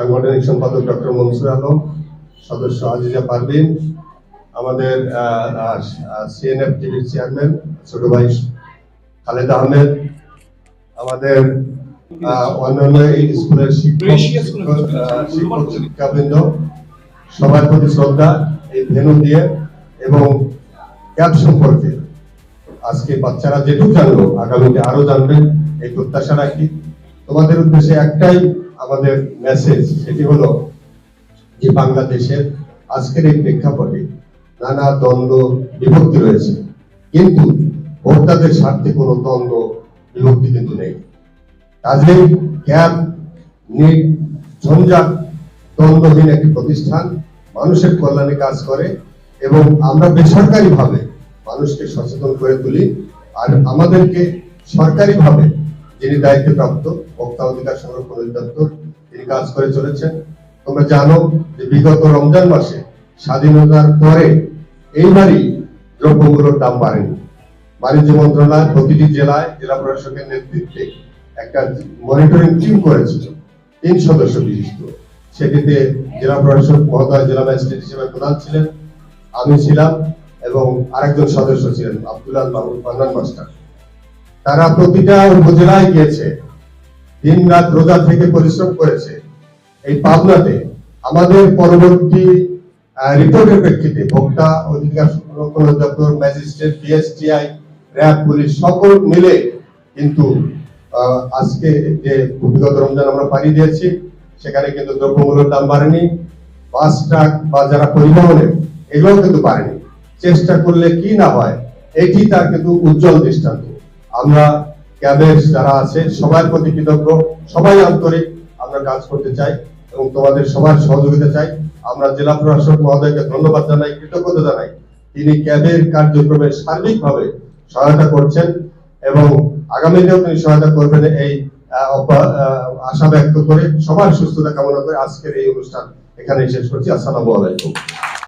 সাংগঠনিক সম্পাদক ডক্টর মনসুর আলম, সদস্য আজিজা পারভিন, আমাদের সিএনএফ টিভির চেয়ারম্যান ছোট ভাই খালেদ আহমেদ, আমাদের অন্যান্য স্কুলের সবার প্রতি শ্রদ্ধা এই দিয়ে এবং সম্পর্কে আজকে বাচ্চারা জানলো, আগামীতে আরও জানবেন এই প্রত্যাশা রাখি। তোমাদের উদ্দেশ্যে একটাই আমাদের মেসেজ সেটি হলো যে বাংলাদেশের আজকের এই প্রেক্ষাপটে নানা দ্বন্দ্ব, বিভক্তি রয়েছে। কিন্তু ভোক্তাদের স্বার্থে কোনো দ্বন্দ্ব, বিভক্তি কিন্তু নেই। কাজেই ক্যাব নিট ঝঞ্ঝাট, দ্বন্দ্বহীন একটি প্রতিষ্ঠান মানুষের কল্যাণে কাজ করে এবং আমরা বেসরকারিভাবে মানুষকে সচেতন করে তুলি আর আমাদেরকে সরকারি ভাবে যিনি দায়িত্বপ্রাপ্ত ভোক্তা অধিকার সংরক্ষণ অধিদপ্তর তিনি কাজ করে চলেছেন। তোমরা জানো যে বিগত রমজান মাসে স্বাধীনতার পরে এইবারই দ্রব্যগুলোর দাম বাড়েনি। বাণিজ্য মন্ত্রণালয় প্রতিটি জেলায় জেলা প্রশাসকের নেতৃত্বে একটা মনিটরিং টিম করেছিল, তিন সদস্য বিশিষ্ট। সেটিতে জেলা প্রশাসক মহোদয়, জেলা ম্যাজিস্ট্রেট হিসেবে প্রধান ছিলেন, আমি ছিলাম এবং আরেকজন সদস্য ছিলেন আব্দুল্লাহ বাবুল পান্নান মাস্টার। তারা প্রতিটা উপজেলায় গিয়েছে দিন রাত রোজা থেকে পরিশ্রম করেছে। এই পাবনাতে আমাদের পরবর্তী রিপোর্টের প্রেক্ষিতে ভোক্তা অধিকার সংরক্ষণ অধিদপ্তর, ম্যাজিস্ট্রেট বিএসটিআই র্যাব, পুলিশ সকল মিলে কিন্তু আজকে যে বিগত রমজান আমরা পাড়ি দিয়েছি, সেখানে কিন্তু দ্রব্যমূল্যের দাম বাড়েনি, বাস, ট্রাক বা যারা পরিবহনের এগুলোও কিন্তু বাড়েনি। চেষ্টা করলে কি না হয়, এটি তার কিন্তু উজ্জ্বল দৃষ্টান্ত। আমরা ক্যাবের যারা আছে, সবার প্রতি কৃতজ্ঞ, সবাই আন্তরিক। আমরা কাজ করতে চাই এবং তোমাদের সবার সহযোগিতা চাই। আমরা জেলা প্রশাসক মহোদয়কে ধন্যবাদ জানাই, কৃতজ্ঞতা জানাই। তিনি ক্যাবের কার্যক্রমে সার্বিকভাবে সহায়তা করছেন এবং আগামীতেও তিনি সহায়তা করবেন এই আশা ব্যক্ত করে সবার সুস্থতা কামনা করে আজকের এই অনুষ্ঠান এখানে শেষ করছি। আসসালামু আলাইকুম।